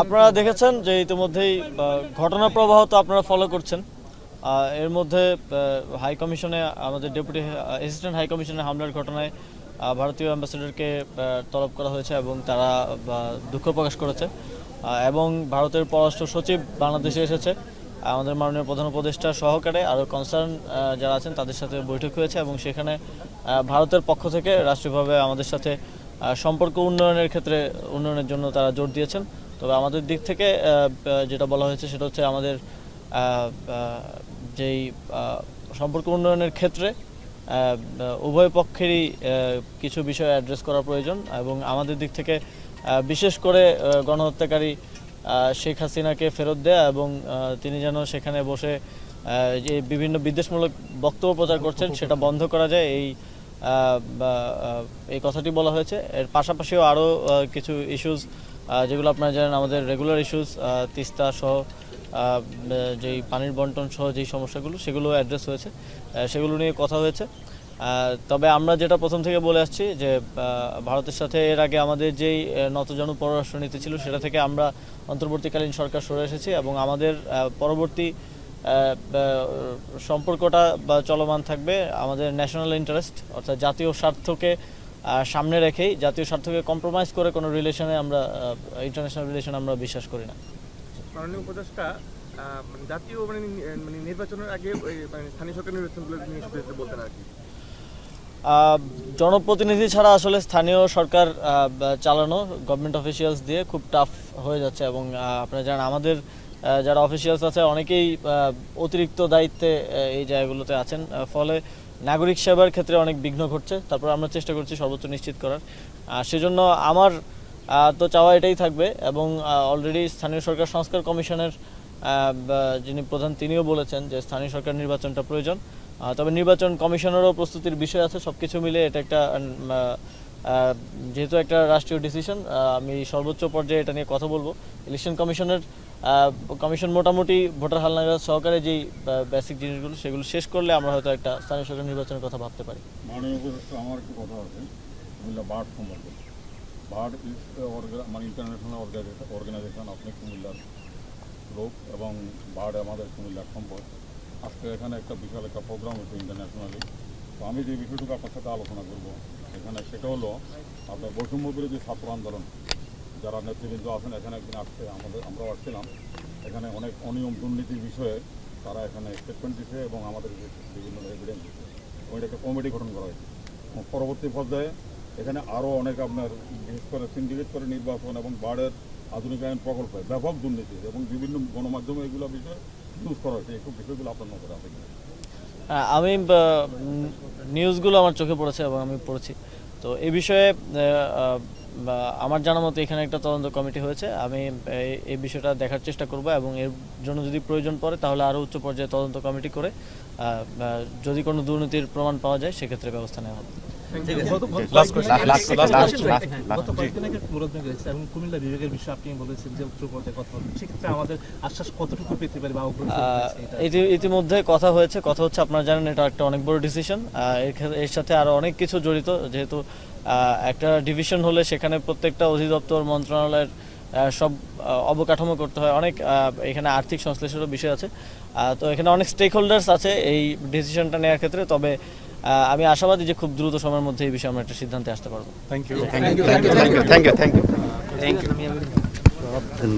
আপনারা দেখেছেন যে ইতিমধ্যেই ঘটনা প্রবাহ তো আপনারা ফলো করছেন। এর মধ্যে হাই কমিশনে আমাদের ডেপুটি অ্যাসিস্ট্যান্ট হাই কমিশনের হামলার ঘটনায় ভারতীয় অ্যাম্বাসেডরকে তলব করা হয়েছে এবং তারা দুঃখ প্রকাশ করেছে। এবং ভারতের পররাষ্ট্র সচিব বাংলাদেশে এসেছে। আমাদের মাননীয় প্রধান উপদেষ্টা সহকারে আরও কনসার্ন যারা আছেন তাদের সাথে বৈঠক হয়েছে এবং সেখানে ভারতের পক্ষ থেকে রাষ্ট্রীয়ভাবে আমাদের সাথে সম্পর্ক উন্নয়নের ক্ষেত্রে উন্নয়নের জন্য তারা জোর দিয়েছেন। তবে আমাদের দিক থেকে যেটা বলা হয়েছে সেটা হচ্ছে আমাদের যেই সম্পর্ক উন্নয়নের ক্ষেত্রে উভয় পক্ষেরই কিছু বিষয় অ্যাড্রেস করা প্রয়োজন এবং আমাদের দিক থেকে বিশেষ করে গণহত্যাকারী শেখ হাসিনাকে ফেরত দেয়া এবং তিনি যেন সেখানে বসে যে বিভিন্ন বিদ্বেষমূলক বক্তব্য প্রচার করছেন সেটা বন্ধ করা যায় এই এই কথাটি বলা হয়েছে। এর পাশাপাশিও আরও কিছু ইস্যুস যেগুলো আপনারা জানেন, আমাদের রেগুলার ইস্যুস তিস্তা সহ যেই পানির বন্টন সহ যেই সমস্যাগুলো, সেগুলো অ্যাড্রেস হয়েছে। সেগুলো নিয়ে কথা হয়েছে। তবে আমরা যেটা প্রথম থেকে বলে আসছি যে ভারতের সাথে এর আগে আমাদের যেই নতজানু পররাষ্ট্রনীতি ছিল, সেটা থেকে আমরা অন্তর্বর্তীকালীন সরকার সরে এসেছি এবং আমাদের পরবর্তী সম্পর্কটা বা চলমান থাকবে আমাদের ন্যাশনাল ইন্টারেস্ট অর্থাৎ জাতীয় স্বার্থকে সামনে রেখেই জাতীয় স্বার্থকে কম্প্রোমাইজ করে কোনো রিলেশনে আমরা ইন্টারন্যাশনাল রিলেশন আমরা বিশ্বাস করি না। মাননীয় উপদেষ্টা মানে জাতীয় মানে মানে নির্বাচনের আগে মানে স্থানীয় সরকার নির্বাচনগুলো বলতেন আর কি। জনপ্রতিনিধি ছাড়া আসলে স্থানীয় সরকার চালানো গভর্নমেন্ট অফিসিয়ালস দিয়ে খুব টাফ হয়ে যাচ্ছে এবং আপনারা জানেন আমাদের যারা অফিসিয়ালস আছে, অনেকেই অতিরিক্ত দায়িত্বে এই জায়গাগুলোতে আছেন। ফলে নাগরিক সেবার ক্ষেত্রে অনেক বিঘ্ন ঘটছে। তারপর আমরা চেষ্টা করছি সর্বোচ্চ নিশ্চিত করার। আর সেজন্য আমার তো চাওয়া এটাই থাকবে এবং অলরেডি স্থানীয় সরকার সংস্কার কমিশনের যিনি প্রধান তিনিও বলেছেন যে স্থানীয় সরকার নির্বাচনটা প্রয়োজন। তবে নির্বাচন কমিশনেরও প্রস্তুতির বিষয় আছে সব কিছু মিলে এটা একটা যেহেতু একটা রাষ্ট্রীয় ডিসিশন আমি সর্বোচ্চ পর্যায়ে এটা নিয়ে কথা বলব। ইলেকশন কমিশনের কমিশন মোটামুটি ভোটার হালনাগাদ সহকারে যেই বেসিক জিনিসগুলো সেগুলো শেষ করলে আমরা হয়তো একটা স্থানীয় সরকার নির্বাচনের কথা ভাবতে পারি। আমার একটু কথা বার্ড বার্ড ইন্টারন্যাশনাল অর্গানাইজেশন আপনি লোক এবং বার্ড আমাদের কুমিল্লার সম্পদ। আজকে এখানে একটা বিশাল একটা প্রোগ্রাম হচ্ছে ইন্টারন্যাশনালি তো আমি যে বিষয়টুকু আপনার সাথে আলোচনা করব এখানে সেটা হলো আপনার বৈষম্য বিরোধী ছাত্র আন্দোলন যারা নেতৃবৃন্দ আছেন এখানে একদিন আসছে আমাদের আমরাও আসছিলাম। এখানে অনেক অনিয়ম দুর্নীতির বিষয়ে তারা এখানে স্টেটমেন্ট দিচ্ছে এবং আমাদের বিভিন্ন এভিডেন্স দিচ্ছে এবং একটা কমিটি গঠন করা হয়েছে। পরবর্তী পর্যায়ে এখানে আরও অনেক আপনার বিশেষ করে সিন্ডিকেট করে নির্বাচন এবং বার্ডের আধুনিকায়ন প্রকল্পে ব্যাপক দুর্নীতি এবং বিভিন্ন গণমাধ্যমে এগুলো বিষয়ে ইউজ করা হয়েছে। এই বিষয়গুলো আপনার নজরে হ্যাঁ, আমি নিউজগুলো আমার চোখে পড়েছে এবং আমি পড়েছি। তো এ বিষয়ে আমার জানা মতো এখানে একটা তদন্ত কমিটি হয়েছে। আমি এই- বিষয়টা দেখার চেষ্টা করব এবং এর জন্য যদি প্রয়োজন পড়ে তাহলে আরও উচ্চ পর্যায়ে তদন্ত কমিটি করে যদি কোনো দুর্নীতির প্রমাণ পাওয়া যায়, সেক্ষেত্রে ব্যবস্থা নেওয়া হবে। ইতিমধ্যে কথা হয়েছে কথা হচ্ছে আপনারা জানেন এটা একটা অনেক বড় ডিসিশন এর সাথে আরও অনেক কিছু জড়িত যেহেতু একটা ডিভিশন হলে সেখানে প্রত্যেকটা অধিদপ্তর মন্ত্রণালয়ের আহ, সব অবকাঠামো করতে হয়। অনেক আহ, এখানে আর্থিক সংশ্লেষেরও বিষয় আছে। আহ, তো এখানে অনেক স্টেক হোল্ডার্স আছে এই ডিসিশনটা নেওয়ার ক্ষেত্রে তবে আমি আশাবাদী যে খুব দ্রুত সময়ের মধ্যে এই বিষয়ে আমরা একটা সিদ্ধান্তে আসতে পারব। Thank you thank you thank you thank you